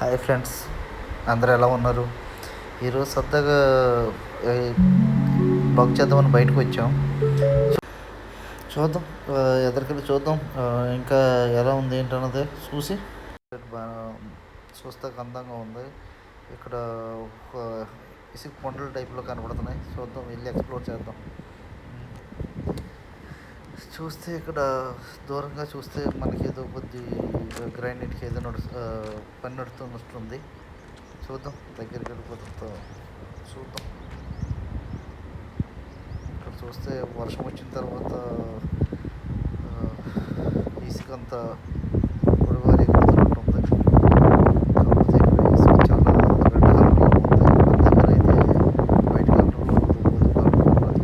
Hi friends అందరూ ఎలా ఉన్నారు? ఈరోజు సరదాగా బ్లాగ్ చేద్దామని బయటకు వచ్చాం. చూద్దాం ఎదరికెళ్ళి చూద్దాం ఇంకా ఎలా ఉంది ఏంటన్నది చూసి. చూస్తే అందంగా ఉంది. ఇక్కడ ఒక ఇసుక కొండల టైప్లో కనబడుతున్నాయి చూద్దాం వెళ్ళి ఎక్స్ప్లోర్ చేద్దాం. చూస్తే ఇక్కడ దూరంగా చూస్తే మనకి ఏదో కొద్ది గ్రానైట్కి ఏదో నడు పని నడుతున్నట్లుంది. చూద్దాం దగ్గరికి వెళ్ళిపోతాం చూద్దాం. ఇక్కడ చూస్తే వర్షం వచ్చిన తర్వాత ఆ, ఇసుక అంతా పొడివారి ఉంటుంది కాకపోతే ఇక్కడ ఇసుక చాలా రెడ్ కలర్లో ఉంది మన దగ్గర అయితే వైట్ కలర్లో గోధుమ కలర్లో ఉన్నది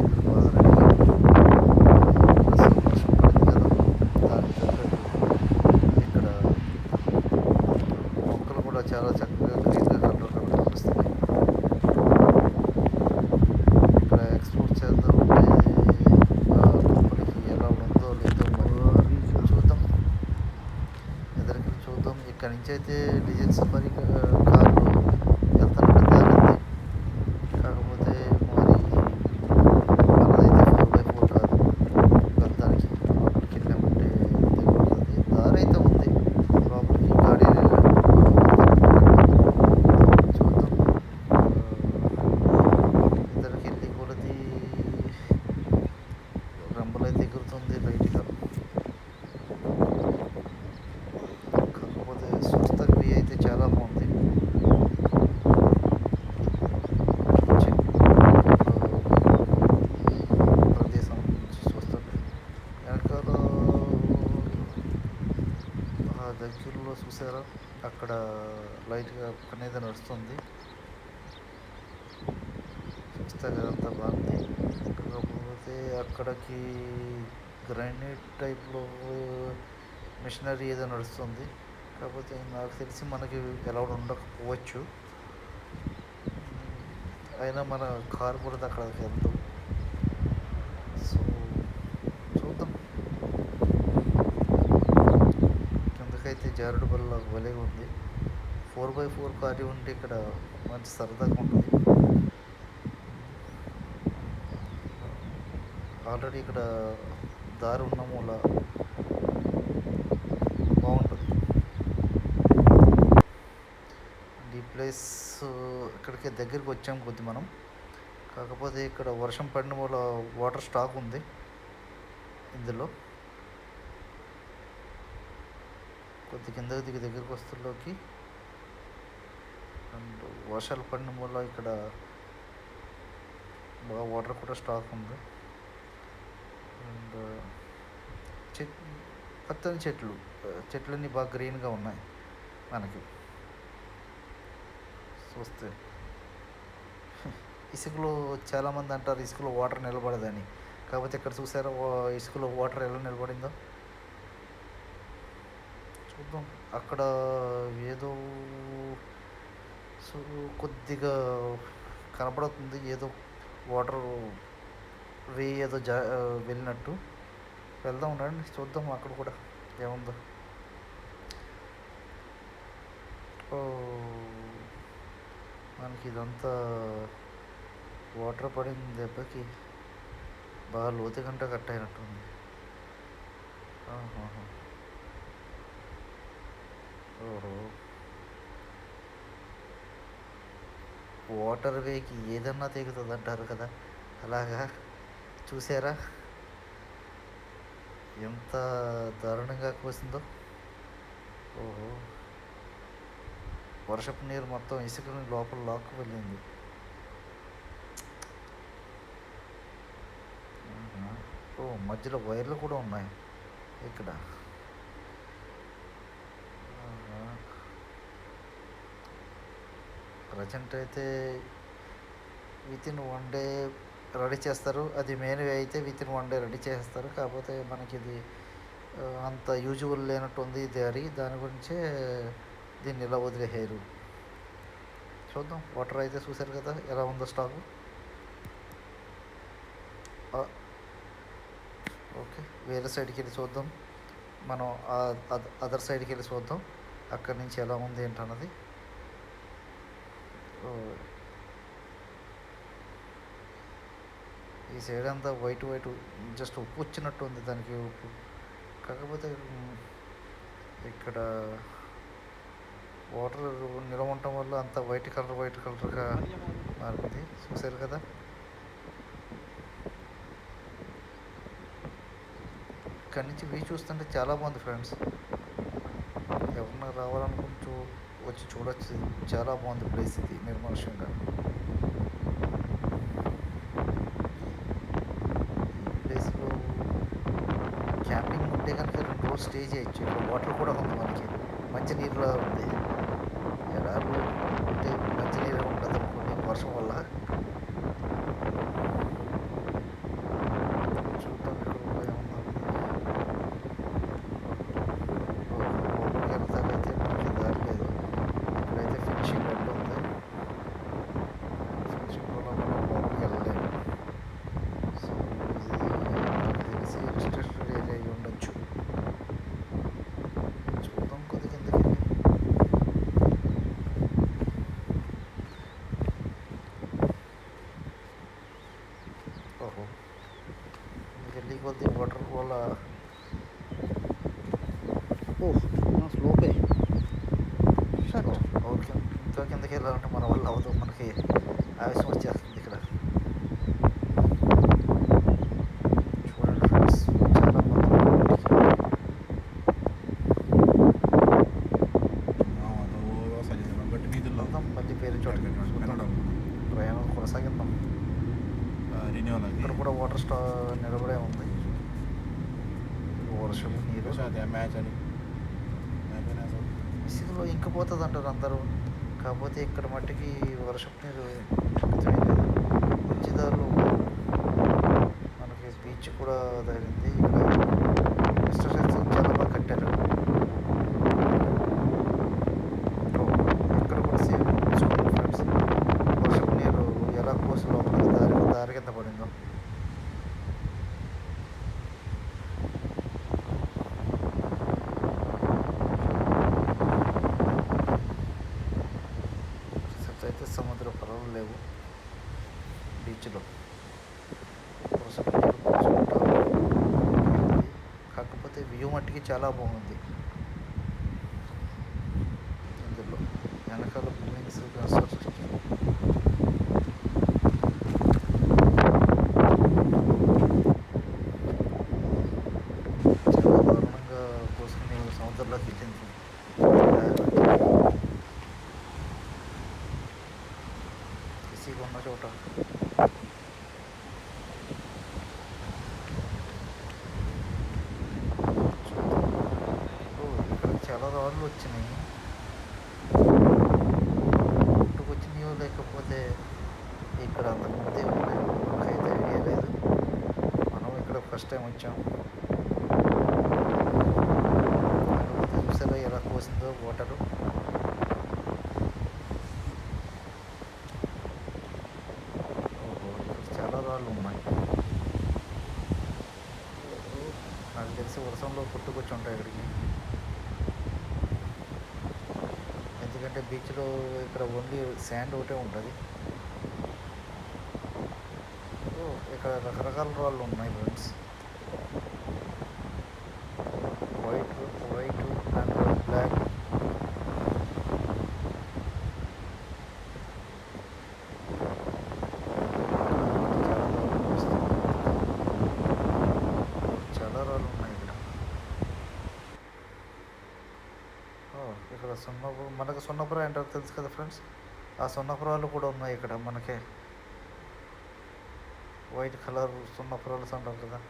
ఇక్కడ బాగా రెడ్ కలర్ వర్షం పడింది కదా దానికి తగ్గట్టు ఇక్కడ మొక్కలు కూడా చాలా చక్కగా గ్రీన్గా కలర్ కనిపిస్తున్నాయి ఇక్కడ ఎక్స్పోర్ట్ చేద్దాం అంటే ఆ లోపలికి ఎలా ఉందో లేదో మరి చూద్దాం ఎదరికి చూద్దాం ఇక్కడ నుంచి అయితే డీజిల్ సఫారీ కార్లు వెళ్తానంటే దారి ఉంది కాకపోతే మరి మనదైతే ఫోర్ బై ఫోర్ కాదు వెళ్తానికి లోపలికి వెళ్ళామంటే దిగుతుంది దారి అయితే ఉంది లోపలికి గాడి చూద్దాం ఇద్దరికి వెళ్ళి కొలది రంబలైతే ఎగురుతుంది లైట్గా కాకపోతే చూస్తే వీ అయితే చాలా బాగుంది ప్రదేశం చూస్తుంటే వెనకాల ఆ దగ్గరలో చూసారా అక్కడ లైట్గా అనేది నడుస్తుంది. చూస్తే అదంతా బాగుంది. కాకపోతే అక్కడికి గ్రానైట్ టైప్లో మిషనరీ ఏదో నడుస్తుంది. కాకపోతే నాకు తెలిసి మనకి ఎలా ఉండకపోవచ్చు. అయినా మన కారు కూడా అక్కడికి వెళ్తాం సో చూద్దాం. కిందకైతే జారుడు బల్ల భలే ఉంది ఫోర్ బై ఫోర్ కారు ఉంటే ఇక్కడ మంచి సరదాగా ఉంటుంది. ఆల్రెడీ ఇక్కడ దారి ఉన్న మూల బాగుంటుంది. ఈ ప్లేస్ ఇక్కడికి దగ్గరికి వచ్చాం కొద్ది మనం. కాకపోతే ఇక్కడ వర్షం పడిన వల్ల వాటర్ స్టాక్ ఉంది ఇందులో. కొద్ది కిందకి దిగి దగ్గరికి వస్తుల్లోకి అండ్ వర్షాలు పడిన వల్ల ఇక్కడ బాగా వాటర్ కూడా స్టాక్ ఉంది. అండ్ చెట్ పచ్చని చెట్లు చెట్లన్నీ బాగా గ్రీన్గా ఉన్నాయి మనకి. చూస్తే. ఇసుకలో చాలామంది అంటారు ఇసుకలో వాటర్ నిలబడదని. కాకపోతే ఇక్కడ చూసారా ఇసుకలో వాటర్ ఎలా నిలబడిందో? చూద్దాం. అక్కడ ఏదో సో కొద్దిగా కనపడుతుంది. ఏదో వాటర్ వే ఏదో జా వెళ్ళినట్టు. వెళ్దాం రండి. చూద్దాం అక్కడ కూడా ఏముందో. ఓ మనకి ఇదంతా వాటర్ పడిన దెబ్బకి. బాగా లోతు గంట కట్ అయినట్టుంది. ఓహో. వాటర్ వేకి ఏదన్నా తెగుతుంది అంటారు కదా. అలాగా? చూసారా? ఎంత దారుణంగా కోసిందో. ఓహో. వర్షపు నీరు మొత్తం ఇసుకని లోపల లాక్కు వెళ్ళింది. ఓ మధ్యలో వైర్లు కూడా ఉన్నాయి. ఇక్కడ. ప్రజెంట్ అయితే within one day ready చేస్తారు. అది మెయిన్ అయితే within one day ready చేస్తారు. కాకపోతే మనకి ఇది అంత యూజువల్ లేనట్టు ఉంది దారి. దాని గురించే దీన్ని ఇలా వదిలేసారు చూద్దాం. వాటర్ అయితే చూశారు కదా ఎలా ఉందో స్టాకు. ఓకే. వేరే సైడ్కి వెళ్ళి చూద్దాం. మనం అదర్ సైడ్కి వెళ్ళి చూద్దాం. అక్కడి నుంచి ఎలా ఉంది ఏంటన్నది. ఈ సైడ్ అంతా వైట్ వైట్ జస్ట్ ఉప్పు వచ్చినట్టు ఉంది దానికి ఉప్పు. కాకపోతే ఇక్కడ వాటర్ నిలవ ఉండటం వల్ల అంత వైట్ కలర్ వైట్ కలర్గా మారింది. చూసారు కదా? ఇక్కడి నుంచి వ్యూ చూస్తుంటే చాలా బాగుంది ఫ్రెండ్స్. ఎవరన్నా రావాలనుకుంటే వచ్చి చూడొచ్చు. చాలా బాగుంది ప్లేస్ ఇది నిర్మానుష్యంగా. ఈ ప్లేస్లో క్యాంపింగ్ ఉంటే కనుక రెండు రోజులు స్టే చేయొచ్చు. ఇక్కడ వాటర్ కూడా ఉంది మనకి. మంచినీరులో ఉంది. ఎడారులు ఉంటే మంచినీరు ఉండదు అనుకోండి వర్షం వల్ల చూద్దాం ఇక్కడ కూడా ఏమన్నా ఉంది. లోపలికి వెళ్తాకైతే మనకి దారి లేదు ఇక్కడైతే ఫినిషింగ్ రోడ్ ఉంది ఫినిషింగ్ రోడ్లో మనం లోపలికి వెళ్ళలేము సో ఇది నాకు తెలిసి రిస్ట్రిక్టెడ్ ఏరియా అయి ఉండొచ్చు చూద్దాం కొద్ది కిందకి ఓహో వెళ్ళి కొద్ది వాటర్ వల్ల ఓ స్లోపే షట్ ఓకే ఇంకా కిందకి వెళ్ళాలంటే అవ్వదు మనకి ఆవేశం వచ్చేస్తుంది ఇక్కడ చూడండి ఫ్రెండ్స్ చాలా పేరు చూద్దాం. ప్రయాణం కొనసాగిద్దాం ఇక్కడ కూడా వాటర్ స్టా నిలబడే ఉంది వర్షం నీరు మ్యాచ్ అని ఇంకిపోతుంది అంటారు అందరూ కాకపోతే ఇక్కడ మట్టికి వర్షపు నీరు మంచిదారులు మనకి బీచ్ కూడా తగిలింది. ఇక్కడ ఇన్స్ట్రక్షన్స్ చాలా బాగా కట్టారు ఓ, ఇక్కడ కూడా సేమ్ చూడండి ఫ్రెండ్స్ వర్షం నీరు ఎలా కోసి లోపలికి దారి దారి కింద పడిందో ప్రస్తుతం అయితే సముద్ర పొలాలు లేవు బీచ్లో వర్షం నీరు పోసుకుంటా ఉంది. కాకపోతే వ్యూ మట్టికి చాలా బాగుంది. ఇందులో వెనకాల బిల్డింగ్స్ కన్స్ట్రక్షన్ చాలా దారుణంగా కోసుకుని సముద్రంలోకి వెళ్ళింది ఈసీగా ఉన్న చోట ఓ, ఇక్కడ చాలా రాళ్ళు వచ్చినాయి. పుట్టుకొచ్చినాయో లేకపోతే ఇక్కడ అంతకుముందే ఉన్నాయో. మనకైతే ఐడియా లేదు. మనం ఇక్కడ ఫస్ట్ టైం వచ్చాం. కాకపోతే ఎలా కోసిందో వాటరు. చాలా రాళ్ళు ఉన్నాయి. నాకు తెలిసి వర్షంలో పుట్టుకొచ్చి ఉంటాయి ఇక్కడికి. ఎందుకంటే బీచ్లో ఇక్కడ ఓన్లీ శాండ్ ఒకటే ఉంటుంది. ఇక్కడ రకరకాల రాళ్ళు ఉన్నాయి friends white white and black చాలా రాళ్ళు ఉన్నాయి ఇక్కడ ఓ, ఇక్కడ సున్నపు మనకు సున్నపుర అంటారు తెలుసు కదా ఫ్రెండ్స్? ఆ సున్నపురాలు కూడా ఉన్నాయి ఇక్కడ మనకే. వైట్ కలర్ సున్నపురాలు అంటారు కదా.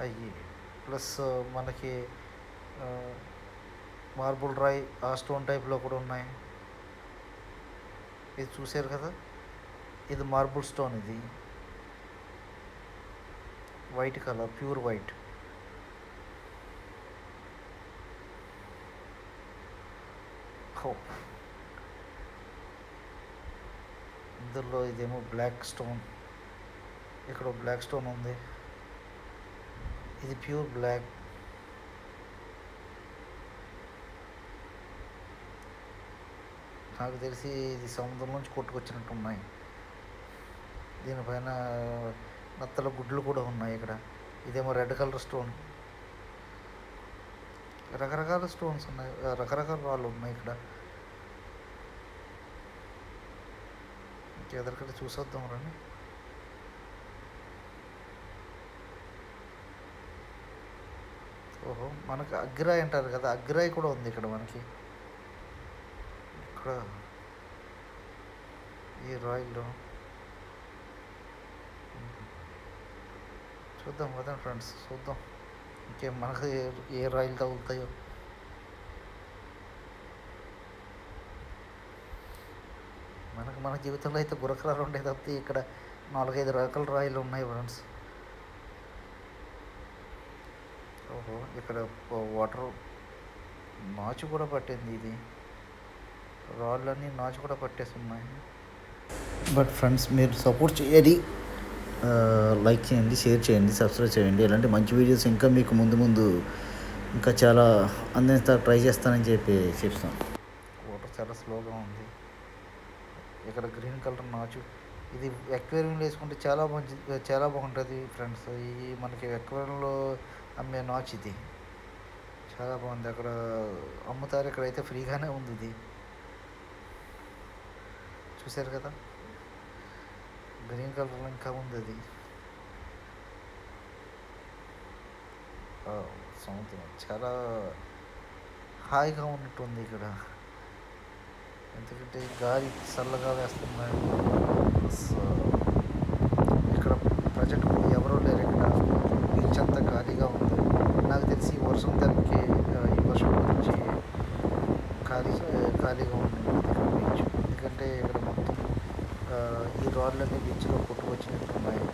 అవి ప్లస్ మనకి మార్బుల్ రాయ్ ఆ స్టోన్ టైప్లో కూడా ఉన్నాయి. ఇది చూసారు కదా? ఇది మార్బుల్ స్టోన్ ఇది. White colour pure white. హో ఇందులో ఇదేమో బ్లాక్ స్టోన్ ఇక్కడ బ్లాక్ స్టోన్ ఉంది. ఇది ప్యూర్ బ్లాక్ నాకు తెలిసి ఇది సముద్రం నుంచి కొట్టుకొచ్చినట్టు ఉన్నాయి దీనిపైన నత్తల గుడ్లు కూడా ఉన్నాయి ఇక్కడ. ఇదేమో రెడ్ కలర్ స్టోన్ రకరకాల స్టోన్స్ ఉన్నాయి. రకరకాల రాళ్ళు ఉన్నాయి ఇక్కడ. ఎదరికడ చూసేద్దాం రండి. ఓహో మనకు అగ్గిరాయి అంటారు కదా అగ్గిరాయి కూడా ఉంది ఇక్కడ మనకి. ఇక్కడ ఈ రాయిల్లో. చూద్దాం కదా ఫ్రెండ్స్ చూద్దాం. ఇంకే మనకు ఏ ఏ రాయిలు తగులుతాయో. మనకు మన జీవితంలో అయితే గురకరాలు ఉండే తప్పితే ఇక్కడ నాలుగైదు రకాల రాయిలు ఉన్నాయి ఫ్రెండ్స్. ఓహో ఇక్కడ వాటర్ నాచు కూడా పట్టింది ఇది. రాళ్ళన్నీ నాచు కూడా పట్టేసి ఉన్నాయి బట్ ఫ్రెండ్స్ మీరు సపోర్ట్ చేయాలి. లైక్ చేయండి షేర్ చేయండి సబ్స్క్రైబ్ చేయండి. ఇలాంటి మంచి వీడియోస్ ఇంకా మీకు ముందు ముందు ఇంకా చాలా అందిస్తా ట్రై చేస్తానని చెప్పి చెప్తాను వాటర్ చాలా స్లోగా ఉంది. ఇక్కడ గ్రీన్ కలర్ నాచు ఇది ఎక్వేరియంలో వేసుకుంటే చాలా మంచి చాలా బాగుంటుంది ఫ్రెండ్స్ ఈ మనకి ఎక్వేరియంలో అమ్మే నాచు ఇది. చాలా బాగుంది. అక్కడ అమ్ముతారు. ఇక్కడైతే ఫ్రీగానే ఉంది ఇది. చూశారు కదా? గ్రీన్ కలర్లో ఇంకా ఉంది అది సముద్రం చాలా హాయిగా ఉన్నట్టుంది ఇక్కడ ఎందుకంటే గాలి చల్లగా వేస్తున్నాయి సో, ఇక్కడ ప్రజెంట్ ఎవరూ లేరు ఇక్కడ బీచ్ అంతా ఖాళీగా ఉంది నాకు తెలిసి ఈ వర్షం దానికి ఈ వర్షం నుంచి ఖాళీ ఖాళీగా ఉంది బీచ్ ఎందుకంటే ఇక్కడ మొత్తం ఈ రాళ్ళన్నీ బీచ్లో కొట్టుకొచ్చినట్టున్నాయి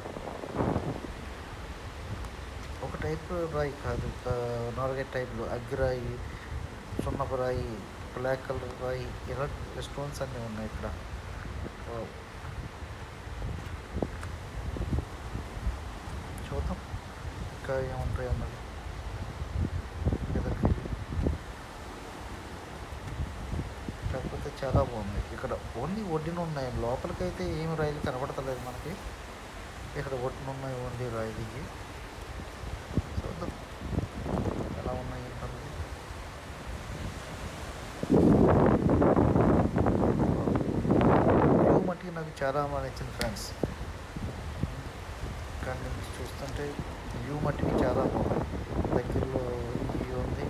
రాయి కాదు. ఆ, నాలుగైదు టైపులు. అగ్గిరాయి సున్నపు రాయి బ్లాక్ కలర్ రాయి ఇలా స్టోన్స్ అన్నీ ఉన్నాయి ఇక్కడ. చూద్దాం. ఇంకా ఏముంటాయి అన్నది కాకపోతే చాలా బాగుంది ఇక్కడ ఓన్లీ ఒడ్డున ఉన్నాయి. లోపలికైతే ఏమి రాయిలు కనబడతలేదు మనకి. ఇక్కడ ఒడ్డున ఉన్నాయి ఓన్లీ రైలు ఇవి చూద్దాం ఎలా ఉన్నాయి అన్నది వ్యూ మట్టికి నాకు చాలా బాగా నచ్చింది ఫ్రెండ్స్ కానీ నుంచి చూస్తుంటే వ్యూ మట్టికి చాలా బాగుంది. దగ్గరలో వ్యూ ఉంది.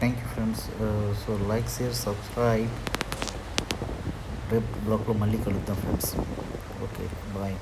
Thank you friends so like share subscribe రేపు బ్లాక్లో మళ్ళీ కలుద్దాం ఫ్రెండ్స్ ఓకే బాయ్